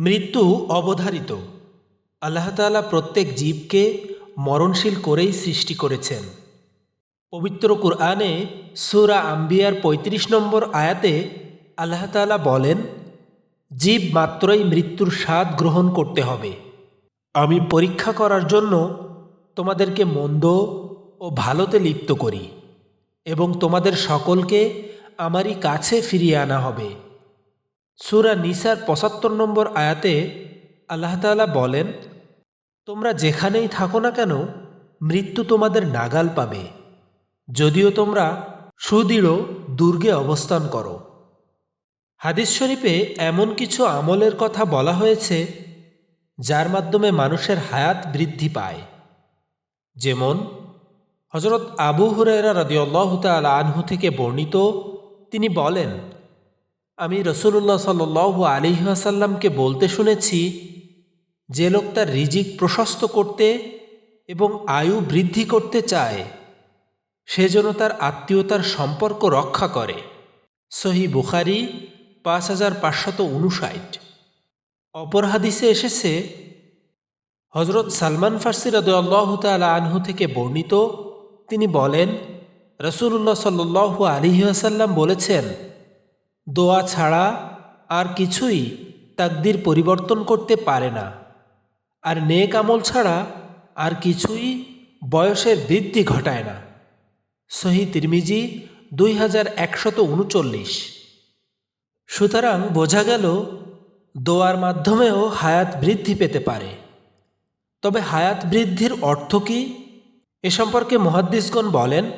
মৃত্যু অবধারিত। আল্লাহ তাআলা প্রত্যেক জীবকে মরণশীল করেই সৃষ্টি করেছেন। পবিত্র কুরআনে সুরা আম্বিয়ার ৩৫ নম্বর আয়াতে আল্লাহ তাআলা বলেন, জীব মাত্রই মৃত্যুর স্বাদ গ্রহণ করতে হবে। আমি পরীক্ষা করার জন্য তোমাদেরকে মন্দ ও ভালোতে লিপ্ত করি এবং তোমাদের সকলকে আমারই কাছে ফিরিয়ে আনা হবে। সুরা নিসার পঁচাত্তর নম্বর আয়াতে আল্লাহ তাআলা বলেন, তোমরা যেখানেই থাকো না কেন, মৃত্যু তোমাদের নাগাল পাবে। যদিও তোমরা সুদৃঢ় দুর্গে অবস্থান করো। হাদিস শরীফে এমন কিছু আমলের কথা বলা হয়েছে, যার মাধ্যমে মানুষের হায়াত বৃদ্ধি পায়। যেমন হজরত আবু হুরায়রা রদিয়াল্লাহ তাল আনহু থেকে বর্ণিত, তিনি বলেন আমি রসুল্লাহ সাল আলিহাসাল্লামকে বলতে শুনেছি, যে লোক তার রিজিক প্রশস্ত করতে এবং আয়ু বৃদ্ধি করতে চায়, সে যেন তার আত্মীয়তার সম্পর্ক রক্ষা করে। সহি বুখারি পাঁচ হাজার পাঁচশত উনষাট। অপর হাদিসে এসেছে হজরত সালমান ফার্সি রদুল্লাহ তালা আনহু থেকে বর্ণিত, তিনি বলেন রসুল্লাহ সাল্লু আলিহাসাল্লাম বলেছেন দোয়া ছাড়া আর কিছুই তাকদির পরিবর্তন করতে পারে না। আর নেক আমল ছাড়া আর কিছুই বয়সের বৃদ্ধি ঘটায় না। সহি তিরমিজি দুই হাজার একশত উনচল্লিশ। সুতরাং বোঝা গেল, দোয়ার মাধ্যমেও হায়াত বৃদ্ধি পেতে পারে। তবে হায়াত বৃদ্ধির অর্থ কী? এ সম্পর্কে মহাদ্দিসগণ বলেন,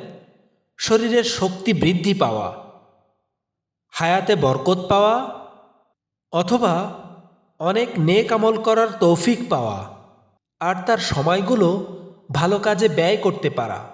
শরীরের শক্তি বৃদ্ধি পাওয়া। হায়াতে বরকত পাওয়া অথবা অনেক নেক আমল করার তৌফিক পাওয়া আর তার সময়গুলো ভালো কাজে ব্যয় করতে পারা।